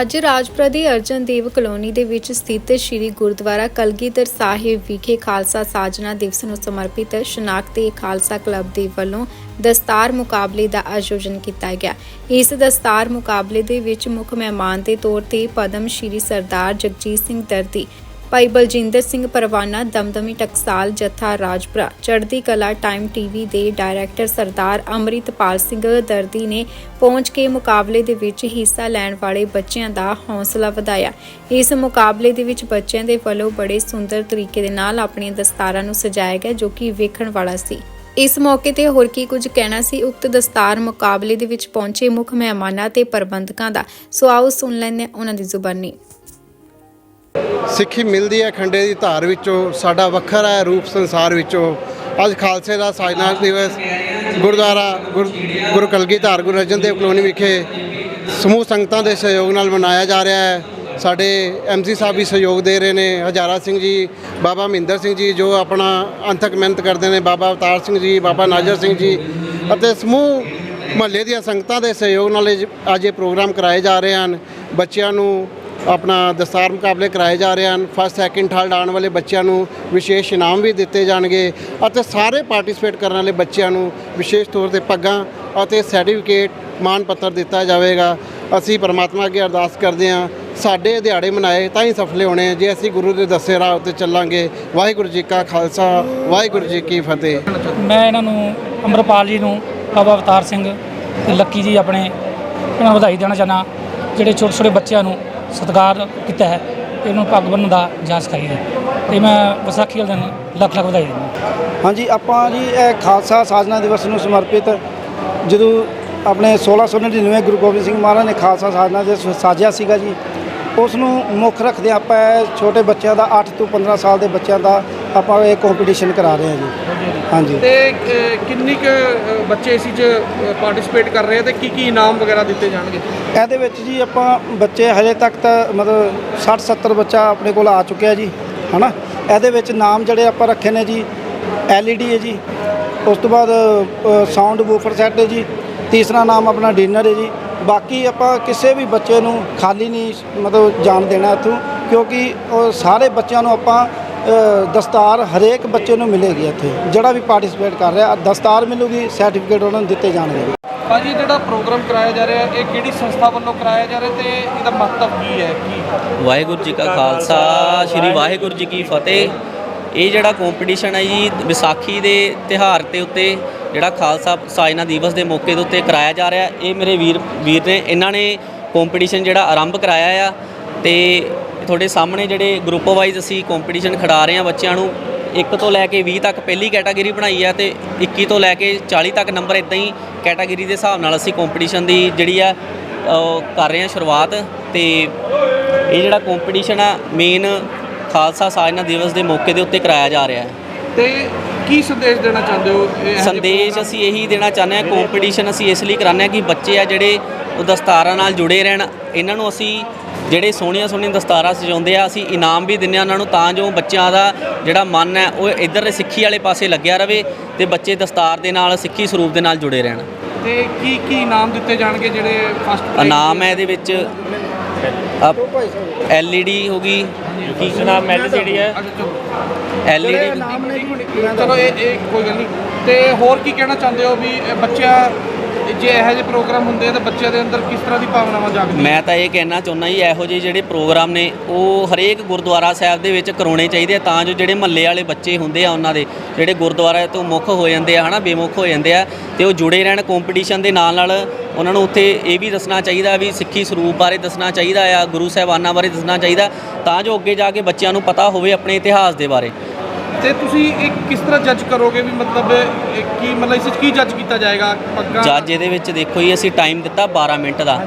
ਅੱਜ ਰਾਜਪੁਰਾ ਦੀ ਅਰਜਨ ਦੇਵ ਕਲੋਨੀ ਦੇ ਵਿੱਚ ਸਥਿਤ ਸ੍ਰੀ ਗੁਰਦੁਆਰਾ ਕਲਗੀਧਰ ਸਾਹਿਬ ਵਿਖੇ ਖਾਲਸਾ ਸਾਜਨਾ ਦਿਵਸ ਨੂੰ ਸਮਰਪਿਤ ਸ਼ਨਾਖਤੀ ਖਾਲਸਾ ਕਲੱਬ ਦੇ ਵੱਲੋਂ ਦਸਤਾਰ ਮੁਕਾਬਲੇ ਦਾ ਆਯੋਜਨ ਕੀਤਾ ਗਿਆ। ਇਸ ਦਸਤਾਰ ਮੁਕਾਬਲੇ ਦੇ ਵਿੱਚ ਮੁੱਖ ਮਹਿਮਾਨ ਦੇ ਤੌਰ ਤੇ ਪਦਮ ਸ਼੍ਰੀ ਸਰਦਾਰ ਜਗਜੀਤ ਸਿੰਘ ਦਰਦੀ ਭਾਈ ਬਲਜਿੰਦਰ ਸਿੰਘ ਪਰਵਾਨਾ, ਦਮਦਮੀ ਟਕਸਾਲ, ਜਥਾ ਰਾਜਪੁਰਾ। ਚੜ੍ਹਦੀ ਕਲਾ ਟਾਈਮ ਟੀਵੀ ਦੇ ਡਾਇਰੈਕਟਰ ਸਰਦਾਰ ਅੰਮ੍ਰਿਤਪਾਲ ਸਿੰਘ ਦਰਦੀ ਨੇ ਪਹੁੰਚ ਕੇ ਮੁਕਾਬਲੇ ਦੇ ਵਿੱਚ ਹਿੱਸਾ ਲੈਣ ਵਾਲੇ ਬੱਚਿਆਂ ਦਾ ਹੌਸਲਾ ਵਧਾਇਆ। ਇਸ ਮੁਕਾਬਲੇ ਦੇ ਵਿੱਚ ਬੱਚਿਆਂ ਦੇ ਵੱਲੋਂ ਬੜੇ ਸੁੰਦਰ ਤਰੀਕੇ ਦੇ ਨਾਲ ਆਪਣੀਆਂ ਦਸਤਾਰਾਂ ਨੂੰ ਸਜਾਇਆ ਗਿਆ, ਜੋ ਕਿ ਵੇਖਣ ਵਾਲਾ ਸੀ। ਇਸ ਮੌਕੇ ਤੇ ਹੋਰ ਕੀ ਕੁਝ ਕਹਿਣਾ ਸੀ? ਉਕਤ ਦਸਤਾਰ ਮੁਕਾਬਲੇ ਦੇ ਵਿੱਚ ਪਹੁੰਚੇ ਮੁੱਖ ਮਹਿਮਾਨਾਂ ਤੇ ਪ੍ਰਬੰਧਕਾਂ ਦਾ। ਸੋ ਆਓ ਸੁਣ ਲੈਂਦੇ ਉਹਨਾਂ ਦੀ ਜ਼ੁਬਾਨੀ। ਸਿੱਖੀ ਮਿਲਦੀ ਹੈ ਖੰਡੇ ਦੀ ਧਾਰ ਵਿੱਚੋਂ, ਸਾਡਾ ਵੱਖਰਾ ਹੈ ਰੂਪ ਸੰਸਾਰ ਵਿੱਚੋਂ। ਅੱਜ ਖਾਲਸੇ ਦਾ ਸਾਜਨਾਥ ਦਿਵਸ, ਗੁਰਦੁਆਰਾ ਗੁਰ- ਗੁਰੂ ਕਲਗੀਧਰ ਗੁਰੂ ਅਰਜਨ ਦੇਵ ਕਲੋਨੀ ਵਿਖੇ ਸਮੂਹ ਸੰਗਤਾਂ ਦੇ ਸਹਿਯੋਗ ਨਾਲ ਮਨਾਇਆ ਜਾ ਰਿਹਾ ਹੈ। ਸਾਡੇ ਐਮਸੀ ਸਾਹਿਬ ਵੀ ਸਹਿਯੋਗ ਦੇ ਰਹੇ ਨੇ, ਹਜ਼ਾਰਾ ਸਿੰਘ ਜੀ, ਬਾਬਾ ਮਹਿੰਦਰ ਸਿੰਘ ਜੀ, ਜੋ ਆਪਣਾ ਅੰਥਕ ਮਿਹਨਤ ਕਰਦੇ ਨੇ, ਬਾਬਾ ਅਵਤਾਰ ਸਿੰਘ ਜੀ, ਬਾਬਾ ਨਾਜਰ ਸਿੰਘ ਜੀ ਅਤੇ ਸਮੂਹ ਮਹੱਲੇ ਦੀਆਂ ਸੰਗਤਾਂ ਦੇ ਸਹਿਯੋਗ ਨਾਲ ਇਹ ਅੱਜ ਇਹ ਪ੍ਰੋਗਰਾਮ ਕਰਾਏ ਜਾ ਰਹੇ ਹਨ। ਬੱਚਿਆਂ ਨੂੰ ਆਪਣਾ ਦਸਤਾਰ ਮੁਕਾਬਲੇ ਕਰਾਏ ਜਾ ਰਹੇ ਹਨ। ਫਸਟ ਸੈਕਿੰਡ ਥਰਡ ਆਉਣ ਵਾਲੇ ਬੱਚਿਆਂ ਨੂੰ ਵਿਸ਼ੇਸ਼ ਇਨਾਮ ਵੀ ਦਿੱਤੇ ਜਾਣਗੇ ਅਤੇ ਸਾਰੇ ਪਾਰਟਿਸਿਪੇਟ ਕਰਨ ਵਾਲੇ ਬੱਚਿਆਂ ਨੂੰ ਵਿਸ਼ੇਸ਼ ਤੌਰ ਤੇ ਪੱਗਾਂ ਅਤੇ ਸਰਟੀਫਿਕੇਟ ਮਾਨ ਪੱਤਰ ਦਿੱਤਾ ਜਾਵੇਗਾ। ਅਸੀਂ ਪਰਮਾਤਮਾ ਅੱਗੇ ਅਰਦਾਸ ਕਰਦੇ ਹਾਂ, ਸਾਡੇ ਦਿਹਾੜੇ ਮਨਾਏ ਤਾਂ ਹੀ ਸਫਲੇ ਹੋਣੇ ਆ ਜੇ ਅਸੀਂ ਗੁਰੂ ਦੇ ਦੱਸੇ ਰਾਹ ਉੱਤੇ ਚੱਲਾਂਗੇ, ਵਾਹਿਗੁਰੂ ਜੀ ਕਾ ਖਾਲਸਾ, ਵਾਹਿਗੁਰੂ ਜੀ ਕੀ ਫਤਿਹ। ਮੈਂ ਇਹਨਾਂ ਨੂੰ ਅੰਮ੍ਰਿਤਪਾਲ ਜੀ ਨੂੰ, ਬਾਬਾ ਅਵਤਾਰ ਸਿੰਘ ਤੇ ਲੱਕੀ ਜੀ ਆਪਣੇ ਇਹਨਾਂ ਨੂੰ ਵਧਾਈ ਦੇਣਾ ਚਾਹੁੰਦਾ, ਜਿਹੜੇ ਛੋਟੇ ਛੋਟੇ ਬੱਚਿਆਂ ਨੂੰ ਸਤਿਕਾਰ ਕੀਤਾ ਹੈ ਇਹਨੂੰ ਪੱਗ ਬੰਨ੍ਹਣ ਦਾ ਜਾਂਚ ਸਿਖਾਈ ਹੈ। ਤੇ ਮੈਂ ਵਿਸਾਖੀ ਵਾਲੇ ਦਿਨ ਲੱਖ ਲੱਖ ਵਧਾਈ ਦਿੰਦਾ। ਹਾਂਜੀ, ਆਪਾਂ ਜੀ ਇਹ ਖਾਲਸਾ ਸਾਜਨਾ ਦਿਵਸ ਨੂੰ ਸਮਰਪਿਤ ਜਦੋਂ ਆਪਣੇ 1699 ਗੁਰੂ ਗੋਬਿੰਦ ਸਿੰਘ ਮਹਾਰਾਜ ਨੇ ਖਾਲਸਾ ਸਾਜਨਾ ਦਿਵਸ ਸਾਜਿਆ ਸੀਗਾ ਜੀ, ਉਸ ਨੂੰ ਮੁੱਖ ਰੱਖਦੇ ਆਪਾਂ ਇਹ ਛੋਟੇ ਬੱਚਿਆਂ ਦਾ 8 ਤੋਂ 15 ਸਾਲ ਦੇ ਬੱਚਿਆਂ ਦਾ ਆਪਾਂ ਇਹ ਕੰਪੀਟੀਸ਼ਨ ਕਰਾ ਰਹੇ ਹਾਂ ਜੀ। ਹਾਂਜੀ। ਤੇ ਕਿੰਨੀ ਕੁ ਬੱਚੇ ਇਸ ਚ ਪਾਰਟਿਸਿਪੇਟ ਕਰ ਰਹੇ ਆ ਤੇ ਕੀ ਕੀ ਇਨਾਮ ਵਗੈਰਾ ਦਿੱਤੇ ਜਾਣਗੇ? ਇਹਦੇ ਵਿੱਚ ਜੀ ਆਪਾਂ ਬੱਚੇ ਹਜੇ ਤੱਕ ਤਾਂ ਮਤਲਬ 60 70 ਬੱਚਾ ਆਪਣੇ ਕੋਲ ਆ ਚੁੱਕਿਆ ਜੀ ਹਨਾ? ਇਹਦੇ ਵਿੱਚ ਨਾਮ ਜਿਹੜੇ ਆਪਾਂ ਰੱਖੇ ਨੇ ਜੀ LED ਹੈ ਜੀ ਉਸ ਤੋਂ ਬਾਅਦ ਸਾਊਂਡ ਬੂਫਰ ਸੈੱਟ ਹੈ ਜੀ ਤੀਸਰਾ ਨਾਮ ਆਪਣਾ ਡਿਨਰ ਹੈ ਜੀ। ਬਾਕੀ ਆਪਾਂ ਕਿਸੇ ਵੀ ਬੱਚੇ ਨੂੰ ਖਾਲੀ ਨਹੀਂ ਮਤਲਬ ਜਾਣ ਦੇਣਾ ਇੱਥੋਂ ਕਿਉਂਕਿ ਉਹ ਸਾਰੇ ਬੱਚਿਆਂ ਨੂੰ ਆਪਾਂ ਦਸਤਾਰ ਹਰੇਕ ਬੱਚੇ ਨੂੰ ਮਿਲੇਗੀ ਇੱਥੇ ਜਿਹੜਾ ਵੀ ਪਾਰਟਿਸਿਪੇਟ ਕਰ ਰਿਹਾ ਦਸਤਾਰ ਮਿਲੂਗੀ ਸਰਟੀਫਿਕੇਟ ਉਹਨਾਂ ਨੂੰ ਦਿੱਤੇ ਜਾਣਗੇ। ਭਾਜੀ ਜਿਹੜਾ ਪ੍ਰੋਗਰਾਮ ਕਰਾਇਆ ਜਾ ਰਿਹਾ ਇਹ ਕਿਹੜੀ ਸੰਸਥਾ ਵੱਲੋਂ ਕਰਾਇਆ ਜਾ ਰਿਹਾ ਤੇ ਇਹਦਾ ਮਹੱਤਵ ਕੀ ਹੈ? ਕੀ? ਵਾਹਿਗੁਰੂ ਜੀ ਕਾ ਖਾਲਸਾ ਸ੍ਰੀ ਵਾਹਿਗੁਰੂ ਜੀ ਕੀ ਫਤਿਹ। ਇਹ ਜਿਹੜਾ ਕੰਪੀਟੀਸ਼ਨ ਹੈ ਜੀ ਵਿਸਾਖੀ ਦੇ ਤਿਹਾਰ ਤੇ ਉੱਤੇ ਜਿਹੜਾ ਖਾਲਸਾ ਸਾਜਨਾ ਦਿਵਸ ਦੇ ਮੌਕੇ ਦੇ ਉੱਤੇ ਕਰਾਇਆ ਜਾ ਰਿਹਾ ਇਹ ਮੇਰੇ ਵੀਰ ਵੀਰ ਨੇ ਇਹਨਾਂ ਨੇ ਕੰਪੀਟੀਸ਼ਨ ਜਿਹੜਾ ਆਰੰਭ ਕਰਾਇਆ ਆ। ਤੇ ਤੁਹਾਡੇ ਸਾਹਮਣੇ ਜਿਹੜੇ ਗਰੁੱਪ ਵਾਈਜ਼ ਅਸੀਂ ਕੰਪੀਟੀਸ਼ਨ ਖਿਡਾ ਰਹੇ ਹਾਂ ਬੱਚਿਆਂ ਨੂੰ 1 ਤੋਂ ਲੈ ਕੇ 20 ਤੱਕ ਪਹਿਲੀ ਕੈਟਾਗਰੀ ਬਣਾਈ ਆ ਤੇ 21 ਤੋਂ ਲੈ ਕੇ 40 ਤੱਕ ਨੰਬਰ ਇਦਾਂ ਹੀ ਕੈਟਾਗਰੀ ਦੇ ਹਿਸਾਬ ਨਾਲ ਅਸੀਂ ਕੰਪੀਟੀਸ਼ਨ ਦੀ ਜਿਹੜੀ ਆ ਕਰ ਰਹੇ ਹਾਂ ਸ਼ੁਰੂਆਤ ਤੇ ਇਹ ਜਿਹੜਾ ਕੰਪੀਟੀਸ਼ਨ ਆ ਮੇਨ ਖਾਲਸਾ ਸਾਜਨਾ ਦਿਵਸ ਦੇ ਮੌਕੇ ਦੇ ਉੱਤੇ ਕਰਾਇਆ ਜਾ ਰਿਹਾ ਹੈ। ਤੇ ਕੀ ਸੰਦੇਸ਼ ਦੇਣਾ ਚਾਹੁੰਦੇ ਹੋ? ਸੰਦੇਸ਼ ਅਸੀਂ ਇਹੀ ਦੇਣਾ ਚਾਹੁੰਦੇ ਹਾਂ ਕੰਪੀਟੀਸ਼ਨ ਅਸੀਂ ਇਸ ਲਈ ਕਰਾਉਂਦੇ ਹਾਂ ਕਿ ਬੱਚੇ ਆ ਜਿਹੜੇ ਉਹ ਦਸਤਾਰਾਂ ਨਾਲ ਜੁੜੇ ਰਹਿਣ ਇਹਨਾਂ ਨੂੰ ਅਸੀਂ ਜਿਹੜੇ ਸੋਹਣੀਆਂ ਸੋਹਣੀਆਂ ਦਸਤਾਰਾਂ ਸਜਾਉਂਦੇ ਆ ਅਸੀਂ ਇਨਾਮ ਵੀ ਦਿੰਦੇ ਆ ਉਹਨਾਂ ਨੂੰ ਤਾਂ ਜੋ ਬੱਚਿਆਂ ਦਾ ਜਿਹੜਾ ਮਨ ਹੈ ਉਹ ਇੱਧਰ ਸਿੱਖੀ ਵਾਲੇ ਪਾਸੇ ਲੱਗਿਆ ਰਵੇ ਤੇ ਬੱਚੇ ਦਸਤਾਰ ਦੇ ਨਾਲ ਸਿੱਖੀ ਸਰੂਪ ਦੇ ਨਾਲ ਜੁੜੇ ਰਹਿਣ। ਤੇ ਕੀ ਕੀ ਇਨਾਮ ਦਿੱਤੇ ਜਾਣਗੇ ਜਿਹੜੇ ਫਸਟ ਇਨਾਮ ਹੈ ਇਹਦੇ ਵਿੱਚ LED ਹੋ ਗਈ ਕੀ ਨਾਮ ਮੈਲ ਜਿਹੜੀ ਹੈ। LED ਚਲੋ ਇਹ ਇਹ ਕੋਈ ਗੱਲ ਨਹੀਂ। ਤੇ ਹੋਰ ਕੀ ਕਹਿਣਾ ਚਾਹੁੰਦੇ ਹੋ ਵੀ ਬੱਚਿਆਂ ਜੇ ਇਹੋ ਜਿਹੇ ਪ੍ਰੋਗਰਾਮ ਹੁੰਦੇ ਆ ਤਾਂ ਬੱਚਿਆਂ ਦੇ ਅੰਦਰ ਕਿਸ ਤਰ੍ਹਾਂ ਦੀ ਭਾਵਨਾਵਾਂ ਜਾਗਦੀਆਂ? ਮੈਂ ਤਾਂ ਇਹ ਕਹਿਣਾ ਚਾਹੁੰਦਾ ਜੀ, ਇਹੋ ਜਿਹੇ ਜਿਹੜੇ ਪ੍ਰੋਗਰਾਮ ਨੇ, ਉਹ ਹਰੇਕ ਗੁਰਦੁਆਰਾ ਸਾਹਿਬ ਦੇ ਵਿੱਚ ਕਰਾਉਣੇ ਚਾਹੀਦੇ ਆ, ਤਾਂ ਜੋ ਜਿਹੜੇ ਮਹੱਲੇ ਵਾਲੇ ਬੱਚੇ ਹੁੰਦੇ ਆ ਉਹਨਾਂ ਦੇ, ਜਿਹੜੇ ਗੁਰਦੁਆਰਾ ਤੋਂ ਮੁੱਖ ਹੋ ਜਾਂਦੇ ਆ, ਹਨਾ, ਬੇਮੁੱਖ ਹੋ ਜਾਂਦੇ ਆ, ਤੇ ਉਹ ਜੁੜੇ ਰਹਿਣ ਕੰਪੀਟੀਸ਼ਨ ਦੇ ਨਾਲ ਨਾਲ ਉਹਨਾਂ ਨੂੰ ਉੱਥੇ ਇਹ ਵੀ ਦੱਸਣਾ ਚਾਹੀਦਾ ਵੀ ਸਿੱਖੀ ਸਰੂਪ ਬਾਰੇ ਦੱਸਣਾ ਚਾਹੀਦਾ ਆ, ਗੁਰੂ ਸਾਹਿਬਾਨਾਂ ਬਾਰੇ ਦੱਸਣਾ ਚਾਹੀਦਾ, ਤਾਂ ਜੋ ਅੱਗੇ ਜਾ ਕੇ ਬੱਚਿਆਂ ਨੂੰ ਪਤਾ ਹੋਵੇ ਆਪਣੇ ਇਤਿਹਾਸ ਦੇ ਬਾਰੇ। ਤੇ ਤੁਸੀਂ ਇਹ ਕਿਸ ਤਰ੍ਹਾਂ ਜੱਜ ਕਰੋਗੇ ਵੀ ਮਤਲਬ ਇਹ ਕੀ ਮਤਲਬ ਇਸ ਵਿੱਚ ਕੀ ਜੱਜ ਕੀਤਾ ਜਾਏਗਾ? ਪੱਗਾਂ ਜੱਜ ਇਹਦੇ ਵਿੱਚ ਦੇਖੋ ਜੀ ਅਸੀਂ ਟਾਈਮ ਦਿੱਤਾ 12 ਮਿੰਟ ਦਾ।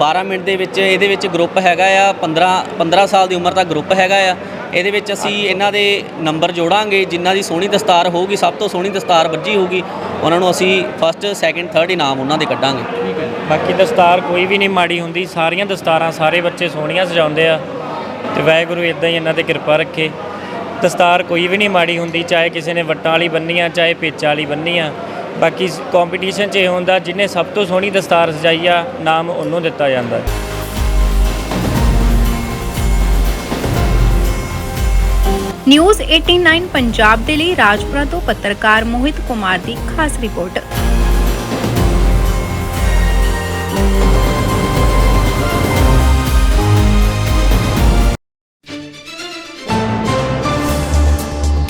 12 ਮਿੰਟ ਦੇ ਵਿੱਚ ਇਹਦੇ ਵਿੱਚ ਗਰੁੱਪ ਹੈਗਾ ਆ 15 15 ਸਾਲ ਦੀ ਉਮਰ ਦਾ ਗਰੁੱਪ ਹੈਗਾ ਆ। ਇਹਦੇ ਵਿੱਚ ਅਸੀਂ ਇਹਨਾਂ ਦੇ ਨੰਬਰ ਜੋੜਾਂਗੇ ਜਿਨ੍ਹਾਂ ਦੀ ਸੋਹਣੀ ਦਸਤਾਰ ਹੋਊਗੀ ਸਭ ਤੋਂ ਸੋਹਣੀ ਦਸਤਾਰ ਵੱਜੀ ਹੋਊਗੀ ਉਹਨਾਂ ਨੂੰ ਅਸੀਂ ਫਸਟ ਸੈਕਿੰਡ ਥਰਡ ਇਨਾਮ ਉਹਨਾਂ ਦੇ ਕੱਢਾਂਗੇ। ਬਾਕੀ ਦਸਤਾਰ ਕੋਈ ਵੀ ਨਹੀਂ ਮਾੜੀ ਹੁੰਦੀ ਸਾਰੀਆਂ ਦਸਤਾਰਾਂ ਸਾਰੇ ਬੱਚੇ ਸੋਹਣੀਆਂ ਸਜਾਉਂਦੇ ਆ। ਤੇ ਵਾਹਿਗੁਰੂ ਇਦਾਂ ਹੀ ਇਹਨਾਂ ਤੇ ਕਿਰਪਾ ਰੱਖੇ। ਦਸਤਾਰ ਕੋਈ ਵੀ ਨਹੀਂ ਮਾੜੀ ਹੁੰਦੀ, ਚਾਹੇ ਕਿਸੇ ਨੇ ਵੱਟਾਂ ਵਾਲੀ ਬੰਨੀ ਆ ਚਾਹੇ ਪੇਚਾਂ ਵਾਲੀ ਬੰਨੀ ਆ ਬਾਕੀ ਕੰਪੀਟੀਸ਼ਨ 'ਚ ਇਹ ਹੁੰਦਾ ਜਿਹਨੇ ਸਭ ਤੋਂ ਸੋਹਣੀ ਦਸਤਾਰ ਸਜਾਈ ਆ, ਨਾਮ ਉਹਨੂੰ ਦਿੱਤਾ ਜਾਂਦਾ ਹੈ। ਨਿਊਜ਼ 89 ਪੰਜਾਬ ਦੇ ਲਈ ਰਾਜਪੁਰਾ ਤੋਂ ਪੱਤਰਕਾਰ ਮੋਹਿਤ ਕੁਮਾਰ ਦੀ ਖਾਸ ਰਿਪੋਰਟ।